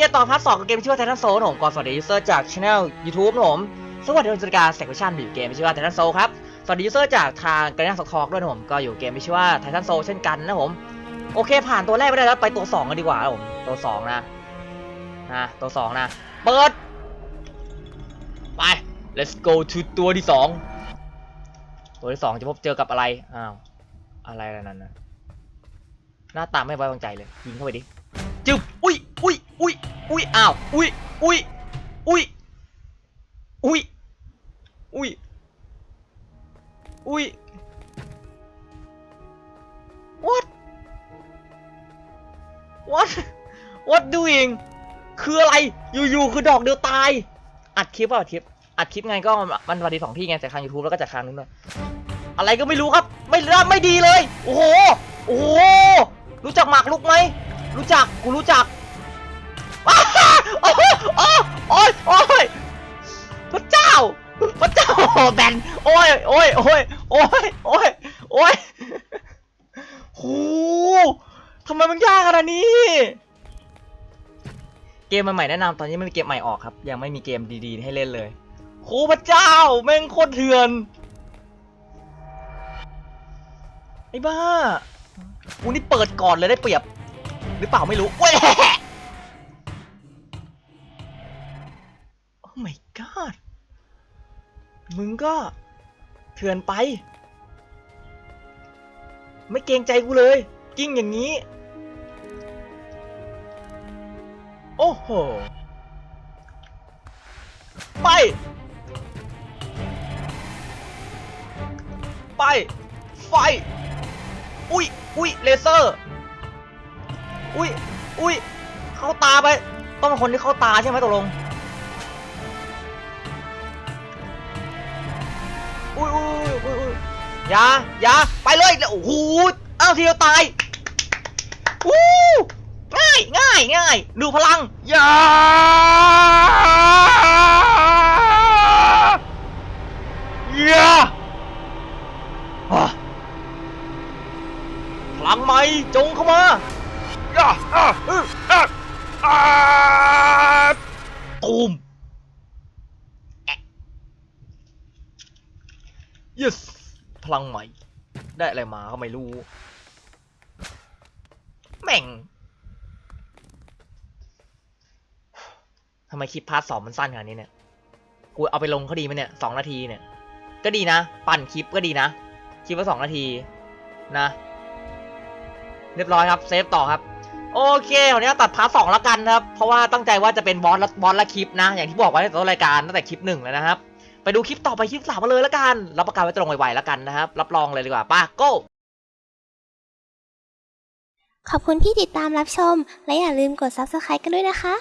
เคต่อพาร์ทสองกับเกมที่ชื่อว่าไททันโซนผมก่อนสวัสดียูเซอร์จากช anel YouTube นะผมสวัสดีคุณจัดการแสกวิชั่นอยู่เกมที่ชื่อว่าไททันโซครับสวัสดียูเซอร์จากทางกระดิ่งสคอกด้วยนะผมก็อยู่เกมที่ชื่อว่าไททันโซเช่นกันนะผมโอเคผ่านตัวแรกไปได้แล้วไปตัวสองกันดีกว่าครับผมตัวสองนะนะตัวสองนะเปิดไป let's go to ตัวที่สองตัวที่สองจะพบเจอกับอะไรอ้าวอะไรนั่นนะหน้าตาไม่ไว้วางใจเลยยิงเข้าไปดิจึบอุ้ยอุ้ยอุ้ย อุ้ยอ้าวอุ้ยอุ้ยอุ้ยอุ้ยอุ้ยอุ้ย what what what doing คืออะไรอยู่ๆคือดอกเดียวตาย อัดคลิปเปล่าอัดคลิปอัดคลิปไงก็มันวันดีสองที่ไงจากทาง YouTube แล้วก็จากทางนู้นด้วยอะไรก็ไม่รู้ครับ ไม่เริ่มไม่ดีเลย โอ้โห โอ้โห รู้จักหมากลุกไหม รู้จัก กูรู้จัก แบนโอ้ยโอ้ยโอ้ยโอ้ยโอ้ยโอ้ยโหทำไมมันยากขนาดนี้ เกมใหม่ๆแนะนำตอนนี้ไม่มีเกมใหม่ออกครับ ยังไม่มีเกมดีๆให้เล่นเลยโหพระเจ้าแม่งโคตรเถื่อนไอ้บ้ากูนี่เปิดก่อนเลยได้เปรียบ หรือเปล่าไม่รู้เว้ยโอ้ my god มึงก็เถื่อนไป ไม่เกรงใจกูเลย กิ้งอย่างนี้ โอ้โห ไป ไป ไฟ อุ้ยอุ้ยเลเซอร์ อุ้ยอุ้ยเข้าตาไป ต้องเป็นคนที่เข้าตาใช่ไหมตกลง ย่าอย่าไปเลยโอ้โหเอ้าทีเดียวตายวู้ง่ายง่ายง่ายดูพลังอย่าอย่าอะพลังใหม่จงเข้ามาอย่าอะอึ๊ะอะอะตูม yes พ ลังใหม่ ได้อะไรมาก็ไม่รู้ แม่งทำไมคลิปพาร์ทสองมันสั้นขนาดนี้เนี่ย กูเอาไปลงเขาดีไหมเนี่ยสองนาทีเนี่ย ก็ดีนะ ปั่นคลิปก็ดีนะ คลิปว่าสองนาทีนะ เรียบร้อยครับเซฟต่อครับโอเคขออนุญาตตัดพาร์ทสองแล้วกันครับ เพราะว่าตั้งใจว่าจะเป็นบอสละบอสละคลิปนะ อย่างที่บอกไว้ในต้นรายการตั้งแต่คลิปหนึ่งแล้วนะครับ ไปดูคลิปต่อไปคลิปสามมาเลยละกันรับประกันไว้ตรงไวๆแล้วกันนะครับ รับรองเลยดีกว่าป้าโก้ขอบคุณที่ติดตามรับชม และอย่าลืมกด subscribe กันด้วยนะคะ